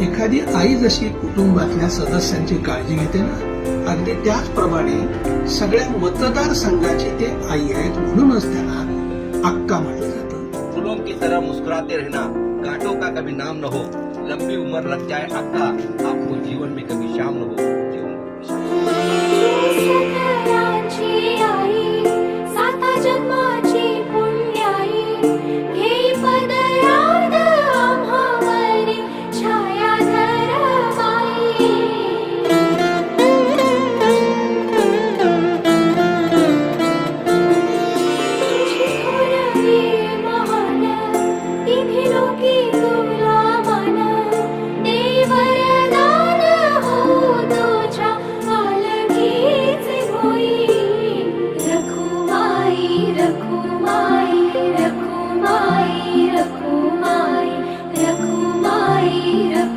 एखादी आई जशी कुटुंबातल्या सदस्यांची काळजी घेते ना अगदी त्याचप्रमाणे सगळ्या मतदारसंघाची ते आई आहेत म्हणूनच त्यांना अक्का म्हटलं जातं. फुलों की तरह मुस्कुराते रहना कांटों का कभी नाम न हो लंबी उम्र लग जाए अक्का आपको जीवन में Rakumai, Rakumai, Rakumai, Rakumai, Rakumai.